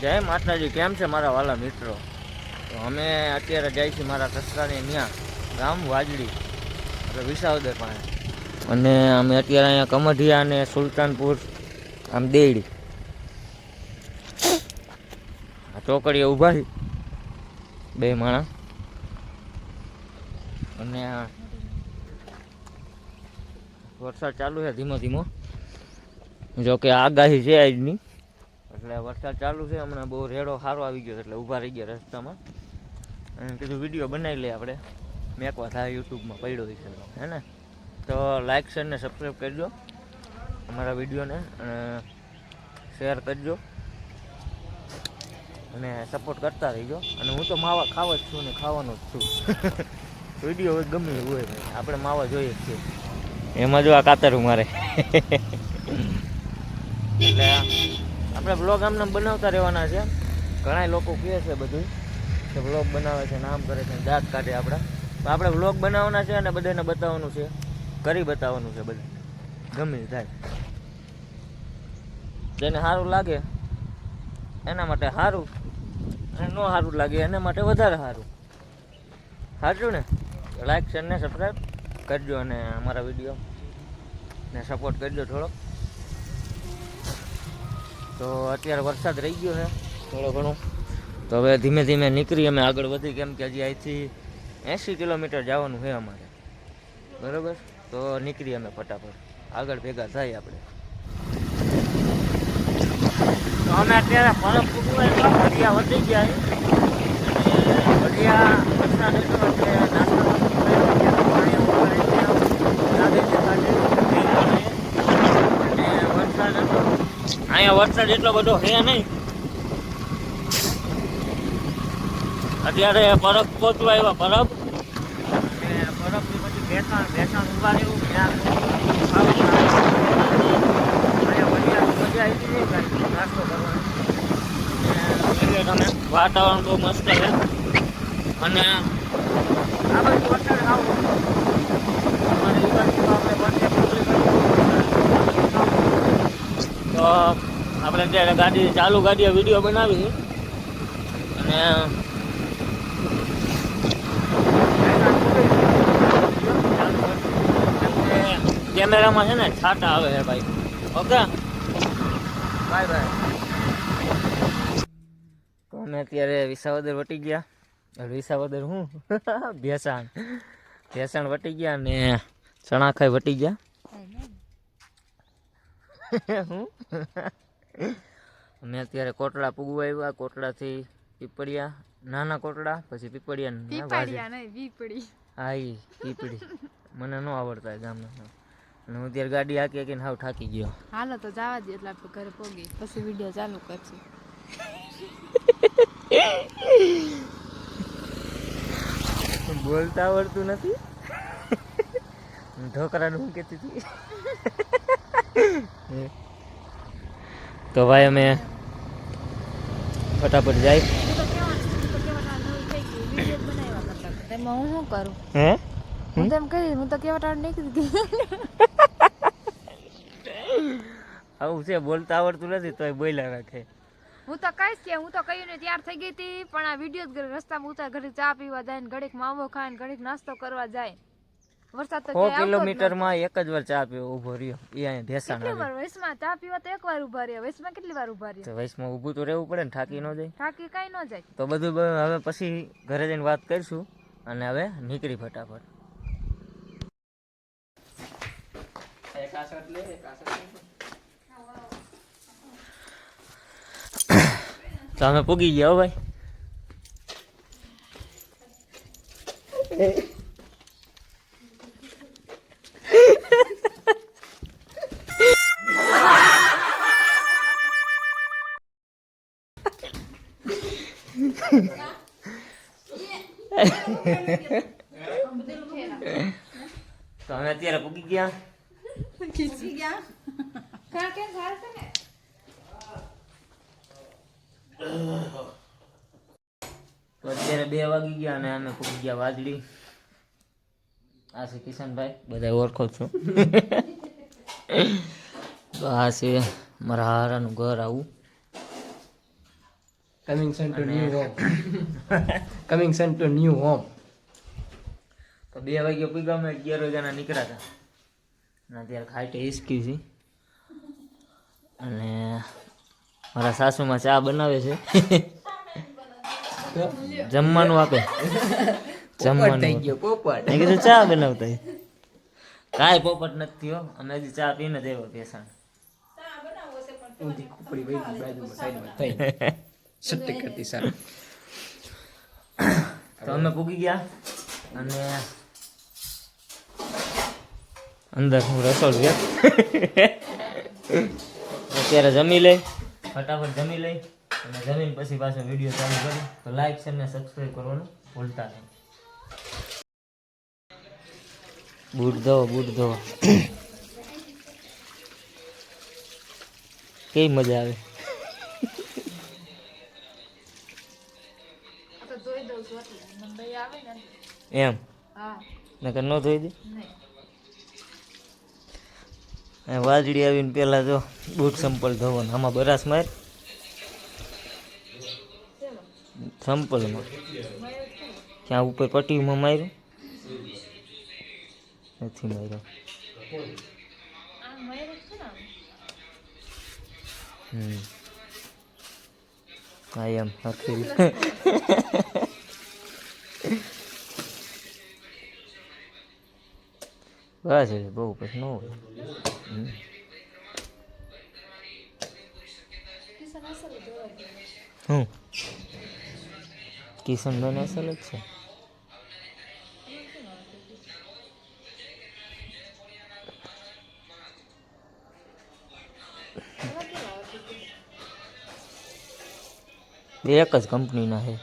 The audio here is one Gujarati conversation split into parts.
જય માતાજી, કેમ છે મારા વાલા મિત્રો? તો અમે અત્યારે જાય છીએ મારા સસરાની ત્યાં, ગામ વાજડી, એટલે વિસાવદર પાસે. અને અમે અત્યારે અહીંયા કમઢિયા અને સુલતાનપુર, આમ દેડી. આ ચોકડીએ ઊભા છે, બે માણસ. અને વરસાદ ચાલુ છે ધીમો ધીમો. જોકે આગાહી છે આજની. એટલે વરસાદ ચાલુ છે, હમણાં બહુ રેડો સારો આવી ગયો એટલે ઊભા રહી ગયા રસ્તામાં. અને કીધું વીડિયો બનાવી લઈએ આપણે. મેકવા થાય યુટ્યુબમાં પડ્યો છે હે ને? તો લાઇક શેર ને સબસ્ક્રાઈબ કરજો અમારા વિડીયોને અને શેર કરજો. અને સપોર્ટ કરતા રહીજો. અને હું તો માવા ખાવ જ છું ને ખાવાનો જ છું. વીડિયો હોય ગમે હોય આપણે માવા જોઈએ જ છીએ. એમાં જો આ કાતરું મારે. એટલે આપણે બ્લોગ આમને બનાવતા રહેવાના છે. ઘણા લોકો કહે છે બધું કે બ્લોગ બનાવે છે નામ કરે છે દાંત કાઢે આપણા. આપણે બ્લોગ બનાવવાના છે અને બધાને બતાવવાનું છે. કરી બતાવવાનું છે બધું ગમે થાય. જેને સારું લાગે એના માટે સારું અને ન સારું લાગે એના માટે વધારે સારું. સાચું ને? લાઈક શેર ને સબસ્ક્રાઈબ કરજો અને અમારા વીડિયો ને સપોર્ટ કરજો થોડોક. તો અત્યારે વરસાદ રહી ગયો છે, થોડો ઘણો. તો હવે ધીમે ધીમે નીકળી અમે આગળ વધી કેમ કે હજી અહીંથી એંસી કિલોમીટર જવાનું છે અમારે. બરાબર? તો નીકળી અમે ફટાફટ. આગળ ભેગા થાય આપણે. અમે અત્યારે ફરક ફૂટવા ભજીયા વધી ગયા અને ભજીયા વરસાદ એટલો એટલે નાસ્તો અને વરસાદ હતો અહીંયા વરસાદ એટલો બધો હે નહીં. અત્યારે બરફ પહોંચવા આવ્યા, બરફ. પરબથી પછી ભેસાણ ભેસાણ ઊભા રહ્યું ત્યાં વાતાવરણ બહુ મસ્ત છે. અને આ બાજુ વરસાદ તો આપણે અત્યારે ગાડી ચાલુ ગાડીએ વીડિયો બનાવી. અને કેમેરામાં છે ને છાટા આવે છે ભાઈ. ઓકે? Bye bye. તો અમે અત્યારે વિસાવદર વટી ગયા. વિસાવદર હું? ભેસાણ. ભેસાણ વટી ગયા ને ચણાખાઈ વટી ગયા. હું? અમે અત્યારે કોટડા પૂગવા આવ્યા કોટડાથી પીપળિયા નાના કોટડા પછી પીપળિયા પીપળિયા નહીં પીપળી. હા ઈ પીપળી. મને ન આવડતા ગામના. અને હું ત્યારે ગાડી હાકી હાકીને હાવ થાકી ગયો. હાલો તો જવા દે એટલે આપણે ઘરે પોગી. પછી વીડિયો ચાલુ કરશું. બોલતા આવડતું નથી. ઢોકરાનું હું કહેતી હતી? તો ભાઈ અમે ફટાફટ જાય. હું? શું કરું હે હું તેમ કહી હું તો કહેવા નીકળી ગઈ આવું છે બોલતા આવડતું નથી તોય બોલ્યા રાખે. હું તો કહીશ કે હું તો કહ્યું ને તૈયાર થઈ ગઈ હતી પણ આ વીડિયો ઘરે રસ્તામાં ઉતાર ઘડીક ચા પીવા જાય ને ઘડીક માવો ખાય ને ઘડીક નાસ્તો કરવા જાય. વરસાદ તો સો કિલોમીટરમાં કિલોમીટરમાં એક જ વાર ચા પીવો ઊભો રહ્યો. એ અહીંયા ભેસાણ કેટલી વાર વયસમાં ચા પીવો તો એક વાર ઊભા રહ્યા વયસમાં કેટલી વાર ઊભા રહ્યા? તો વયસમાં ઊભું તો રહેવું પડે ને થાકી ન જાય. થાકી કઈ ન જાય. તો બધું હવે પછી ઘરે જઈને વાત કરીશું અને હવે નીકળી ફટાફટ. તો અમે પૂગી ગયા ભાઈ. તો અમે અત્યારે પૂગી ગયા? તો અત્યારે બે વાગી ગયા અને અમે પૂગી ગયા વાદળી. આ છે કિશનભાઈ. બધા ઓળખો છો. તો આ છે મારા હારાનું ઘર આવું. Coming soon to new home coming soon to new home તો બે વાગે પીગા અમે અગિયાર વાગ્યાના નીકળ્યા હતા. અને અત્યારે ખાઈ હિસકી છે. અને મારા સાસુમાં ચા બનાવે છે. જમવાનું આપે. થઈ જમવાનું ગયો પોપટ. મેં કીધું ચા બનાવતા કાંઈ પોપટ નથી થયો અમે હજી ચા પીને દેવો સારું. તો અમે પૂગી ગયા. અને અંદર હું રસોડ ગયો અત્યારે જમી લઈ. ફટાફટ જમી લઈ. અને જમીન પછી પાછો વીડિયો ચાલુ કરી. તો લાઈક છે ને સબસ્ક્રાઈબ કરવાનું ભૂલતા નહીં. બૂટ ધો બૂટ ધો કેવી મજા આવે? એમ? નકર ન ધોઈ દે? અહીં વાજડી આવીને પહેલાં જો બૂટ સંપલ ધોવાનું. આમાં બરાસ માર. સંપલમાં. ત્યાં ઉપર પટ્ટીમાં માર્યું. નથી માર્યો. હમ. હા એમ હરખી બસ બહુ પછી ન કિશન હું કિશનભાઈ ને અસલ જ છે. બે એક જ કંપનીના છે.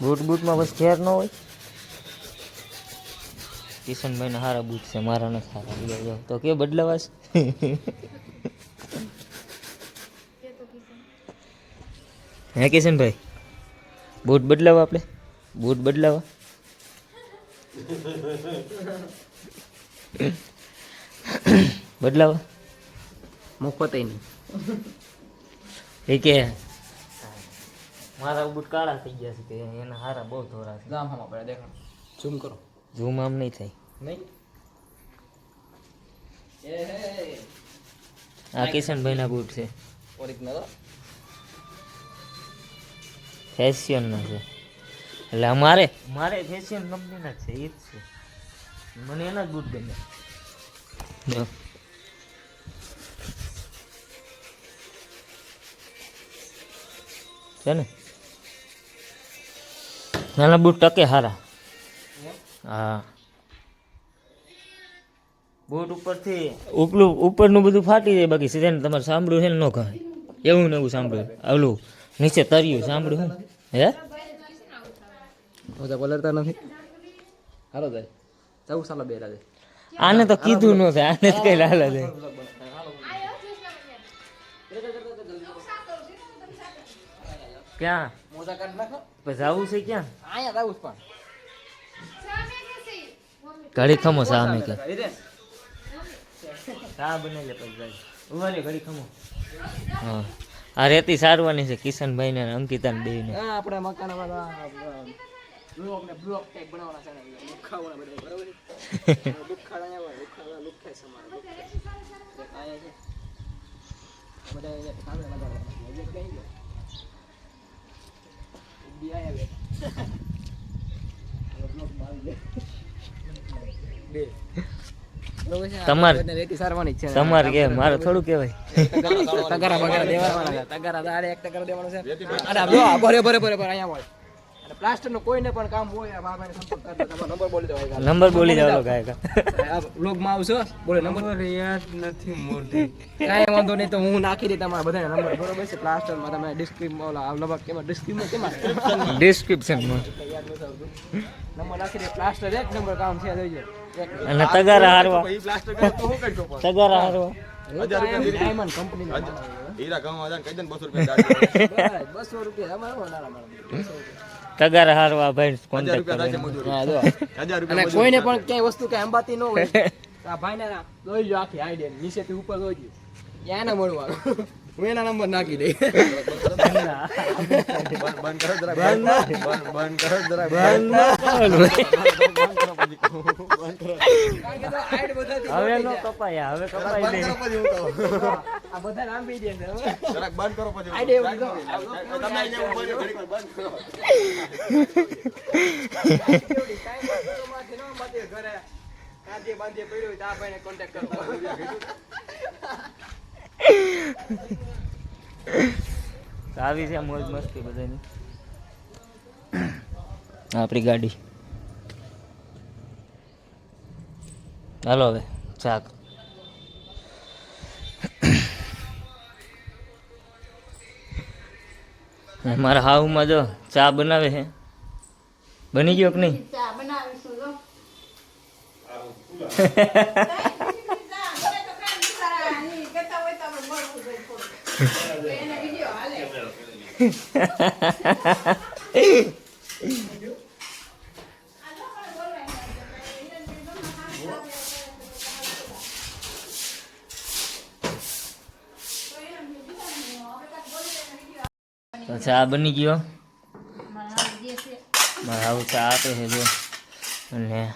બૂટ બૂટમાં બસ ઘેર ન હોય? કિશનભાઈના સારા બૂટ છે મારા નથી સારા લ્યો. તો કે બદલાવા છે કે તો કિશન હે કિશનભાઈ? બૂટ બદલાવો આપણે? બૂટ બદલાવા. બદલાવો. મુફત નહીં. એ કે? મારા બૂટ કાળા થઈ ગયા છે કે એના હારા બહુ ધોરા છે. ગામ હમ આપણે દેખાડો. ઝૂમ કરો. ઝૂમ આમ નહીં થાય. નહીં. આ કિશનભાઈ કિશનભાઈના બૂટ છે. ઓરિજિનલ ફેશિયનના છે. એટલે અમારે મારે. ફેશિયન કંપનીના છે એ જ છે. મને એના જ બૂટ ગમે. જો. છે ને? નાના બૂટ ટકે હારા. હા. બોટ ઉપરથી ઉપલું ઉપરનું બધું ફાટી જાય બાકી સીધા તમારે સાંભળ્યું છે ને ન કહે એવું ને એવું સાંભળ્યું ઓલું નીચે તર્યું સાંભળ્યું હું. હે? બધા બોલતા નથી. હાલો જાય જવું ચાલો બે રાજે આને તો કીધું ન થાય આને જ કઈ લાલા છે ક્યાં? મોજા કાઢ નાખો. જવું છે ક્યાં? અહીંયા જવું પણ. ઘડી ખમો સામે કે. હા. આ રેતી સારવાની છે કિશનભાઈ ને અંકિતા ને બે ને આપણે મકાનમાં બ્લોક ને બ્લોક ટાઈપ બનાવવાના છે લુખાવાના બધા બરાબર લુખાડા અહીંયા લુખાડા લુખાય સમાન લુખાય. આયા છે બધા અહીંયા સામે લગાડવાના છે. એક ક્યાં ગયો? એક બી આયા બે. હવે બ્લોકમાં આવી ગયા. બે બરોબર છે? તમારે- કે મારે થોડું કહેવાય. તગારા બગારા દેવાના છે. તગારા દાડે એક તગારો દેવાનો છે. અને આ જો આ ભરે ભરે ભરે ભરે અહીંયા હોય અને પ્લાસ્ટર નો કોઈને પણ કામ હોય આ બાબાને સંપર્ક કરતા તમારો નંબર બોલી દો નંબર બોલી દેવાનો ગાયક. આ વ્લોગ આવશો? બોલે નંબર યાદ નથી મોટી. કાંઈ વાંધો નહીં તો હું નાખી દઈ તમારા બધાને નંબર બરોબર છે? પ્લાસ્ટરમાં તમે ડિસ્ક્રિપ્શન ઓલા લગભગ કેમાં? ડિસ્ક્રિપ્શન કેમાં ડિસ્ક્રિપ્શનમાં નંબર નાખી દે પ્લાસ્ટર એક નંબર કામ છે જોઈજો એક અને તગારા હારવા. તગારા હારવા. કંપની હીરા ને બસો રૂપિયા. બસો રૂપિયા. તગારા હારવા ભાઈ કોન્ટેક્ટ જો. હજાર અને કોઈને પણ ક્યાંય વસ્તુ કઈ અંબાતી ન હોય તો આ ભાઈને ના જોઈજો આખી આઈડિયા નીચેથી ઉપર જોઈજો એને મળવાનું? હું એના નંબર નાખી દઈ બંધ બંધ કરો જરા બંધ બંધ કરો જરાક હવે નો હવે કપાય બંધ નહીં બધા દે બંધ બંધ બાંધી પડ્યું હોય તો આ ભાઈને કરતા આવી છે મોજ મસ્તી બધાની. આપણી ગાડી. હાલો હવે ચાક મારા હાઉમાં જો ચા બનાવે છે બની ગયો કે નહીં? ચા બનાવીશું જો કહેતા હોય તો આપણે મળવું જોઈએ થોડું એને વીડિયો હાલે ચા બની ગયો? હાઉ ચા આપે છે, જો. અને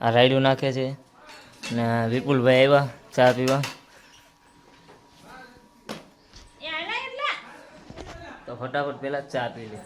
આ રાયડું નાખે છે. અને વિપુલભાઈ આવ્યા ચા પીવા. ફટાફટ પહેલાં ચા પી લે.